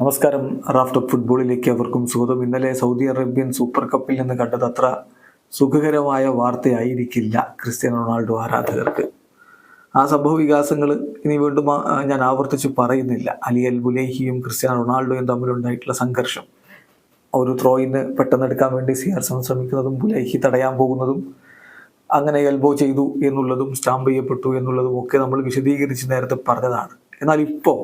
നമസ്കാരം. റാഫ്റ്റർ ഫുട്ബോളിലേക്ക് അവർക്കും സ്വാഗതം. ഇന്നലെ സൗദി അറേബ്യൻ സൂപ്പർ കപ്പിൽ നിന്ന് കണ്ടത് അത്ര സുഖകരമായ വാർത്തയായിരിക്കില്ല ക്രിസ്ത്യാനോ റൊണാൾഡോ ആരാധകർക്ക്. ആ സംഭവ വികാസങ്ങൾ ഇനി വീണ്ടും ഞാൻ ആവർത്തിച്ച് പറയുന്നില്ല. അലി അൽ ബുലേഹിയും ക്രിസ്ത്യാനോ റൊണാൾഡോയും തമ്മിലുണ്ടായിട്ടുള്ള സംഘർഷം. ഒരു ത്രോയിന് പെട്ടെന്ന് എടുക്കാൻ വേണ്ടി സി ആർ ശ്രമിക്കുന്നതും ബുലേഹി തടയാൻ പോകുന്നതും അങ്ങനെ എൽബോ ചെയ്തു എന്നുള്ളതും സ്റ്റാമ്പ് ചെയ്യപ്പെട്ടു എന്നുള്ളതും ഒക്കെ നമ്മൾ വിശദീകരിച്ച് നേരത്തെ പറഞ്ഞതാണ്. എന്നാൽ ഇപ്പോൾ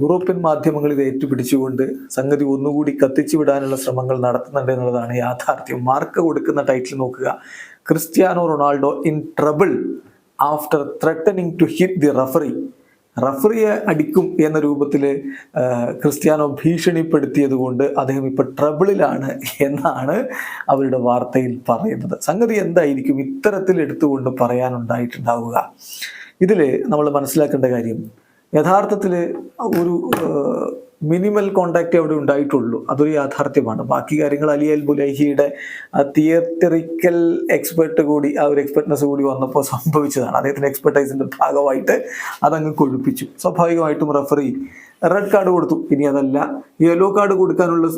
യൂറോപ്യൻ മാധ്യമങ്ങൾ ഇത് ഏറ്റുപിടിച്ചുകൊണ്ട് സംഗതി ഒന്നുകൂടി കത്തിച്ചു വിടാനുള്ള ശ്രമങ്ങൾ നടത്തുന്നുണ്ട് എന്നുള്ളതാണ് യാഥാർത്ഥ്യം. മാർക്ക് കൊടുക്കുന്ന ടൈറ്റിൽ നോക്കുക. Cristiano Ronaldo in trouble after threatening to hit the referee റഫറിയെ അടിക്കും എന്ന രൂപത്തിൽ ക്രിസ്ത്യാനോ ഭീഷണിപ്പെടുത്തിയത് കൊണ്ട് അദ്ദേഹം ഇപ്പോൾ ട്രബിളിലാണ് എന്നാണ് അവരുടെ വാർത്തയിൽ പറയുന്നത്. സംഗതി എന്തായിരിക്കും? ഇത്തരത്തിൽ എടുത്തുകൊണ്ട് പറയാനുണ്ടായിട്ടുണ്ടാവുക. ഇതിൽ നമ്മൾ മനസ്സിലാക്കേണ്ട കാര്യം യഥാർത്ഥത്തിൽ ഒരു മിനിമൽ കോണ്ടാക്റ്റ് അവിടെ ഉണ്ടായിട്ടുള്ളൂ. അതൊരു യാഥാർത്ഥ്യമാണ്. ബാക്കി കാര്യങ്ങൾ അലിയൽ ബുലൈഹിയുടെ തിയേറ്ററിക്കൽ എക്സ്പെർട്ട് കൂടി ആ ഒരു എക്സ്പെർട്ട്നെസ് കൂടി വന്നപ്പോൾ സംഭവിച്ചതാണ്. അദ്ദേഹത്തിന്റെ എക്സ്പെർട്ടൈസിന്റെ ഭാഗമായിട്ട് അതങ്ങ് കൊഴുപ്പിച്ചു. സ്വാഭാവികമായിട്ടും റഫറി റെഡ് കാർഡ് കൊടുത്തു. ഇനി അതല്ല. യെല്ലോ കാർഡ് കൊടുക്കാനുള്ള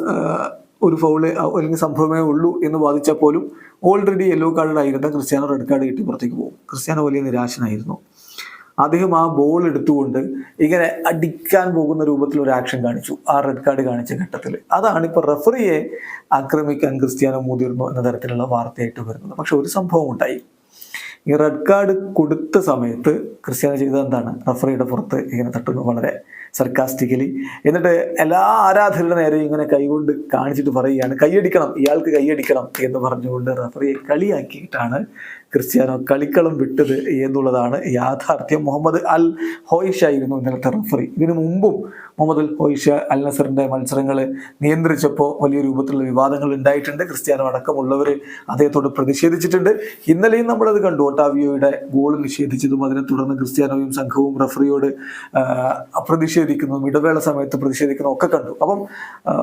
ഒരു ഫൗൾ അല്ലെങ്കിൽ സംഭവമേ ഉള്ളൂ എന്ന് വാദിച്ചാൽ പോലും ഓൾറെഡി യെല്ലോ കാർഡിലായിരുന്ന ക്രിസ്ത്യാനോ റെഡ് കാർഡ് കിട്ടി പുറത്തേക്ക് പോകും. ക്രിസ്ത്യാനോ വലിയ നിരാശനായിരുന്നു. അദ്ദേഹം ആ ബോൾ എടുത്തുകൊണ്ട് ഇങ്ങനെ അടിക്കാൻ പോകുന്ന രൂപത്തിൽ ഒരു ആക്ഷൻ കാണിച്ചു. ആ റെഡ് കാർഡ് കാണിച്ച ഘട്ടത്തിൽ. അതാണ് ഇപ്പോൾ റഫറിയെ ആക്രമിക്കാൻ ക്രിസ്ത്യാനോ മുതിർന്നു എന്ന തരത്തിലുള്ള വാർത്തയായിട്ട് വരുന്നത്. പക്ഷെ ഒരു സംഭവം ഉണ്ടായി. ഈ റെഡ് കാർഡ് കൊടുത്ത സമയത്ത് ക്രിസ്ത്യാനോ ചെയ്തത് എന്താണ്? റഫറിയുടെ പുറത്ത് ഇങ്ങനെ തട്ടുന്നു വളരെ സർക്കാസ്റ്റിക്കലി എന്നിട്ട് എല്ലാ ആരാധകരുടെ നേരെയും ഇങ്ങനെ കൈകൊണ്ട് കാണിച്ചിട്ട് പറയുകയാണ് കൈയടിക്കണം ഇയാൾക്ക് കൈയടിക്കണം എന്ന് പറഞ്ഞുകൊണ്ട് റഫറിയെ കളിയാക്കിയിട്ടാണ് ക്രിസ്ത്യാനോ കളിക്കളം വിട്ടത് എന്നുള്ളതാണ് യാഥാർത്ഥ്യം. മുഹമ്മദ് അൽ ഹോയിഷ ആയിരുന്നു ഇന്നലത്തെ റഫറി ഇതിനു മുമ്പും മുഹമ്മദ് അൽ ഹോയിഷ അൽ നസറിന്റെ മത്സരങ്ങൾ നിയന്ത്രിച്ചപ്പോൾ വലിയ രൂപത്തിലുള്ള വിവാദങ്ങൾ ഉണ്ടായിട്ടുണ്ട്. ക്രിസ്ത്യാനോ അടക്കമുള്ളവർ അദ്ദേഹത്തോട് പ്രതിഷേധിച്ചിട്ടുണ്ട്. ഇന്നലെയും നമ്മളത് കണ്ടു ഒട്ടാവിയോയുടെ ഗോൾ നിഷേധിച്ചതും അതിനെ തുടർന്ന് ക്രിസ്ത്യാനോയും സംഘവും റഫറിയോട് പ്രതിഷേധിക്കുന്നതും ഇടവേള സമയത്ത് പ്രതിഷേധിക്കുന്നതും ഒക്കെ കണ്ടു. അപ്പം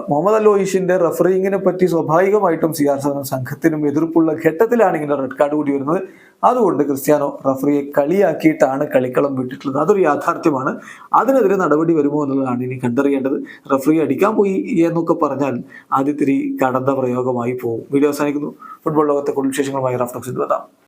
മുഹമ്മദ് അലോയിഷിന്റെ റഫറിങ്ങിനെ പറ്റി സ്വാഭാവികമായിട്ടും സി ആർ സെവൻ സംഘത്തിനും എതിർപ്പുള്ള ഘട്ടത്തിലാണ് ഇങ്ങനെ റെഡ് കാർഡ് കൂടി വരുന്നത്. അതുകൊണ്ട് ക്രിസ്ത്യാനോ റഫറിയെ കളിയാക്കിയിട്ടാണ് കളിക്കളം വിട്ടിട്ടുള്ളത്. അതൊരു യാഥാർത്ഥ്യമാണ്. അതിനെതിരെ നടപടി വരുമോ എന്നുള്ളതാണ് ഇനി കണ്ടറിയേണ്ടത്. റഫറി അടിക്കാൻ പോയി എന്നൊക്കെ പറഞ്ഞാൽ ആദ്യത്തിരി കടന്ന പ്രയോഗമായി പോകും. വീഡിയോ അവസാനിക്കുന്നു. ഫുട്ബോൾ ലോകത്തെ കൂടുതൽ വിശേഷങ്ങളുമായി റഫ്ലക്സിൽ വരാം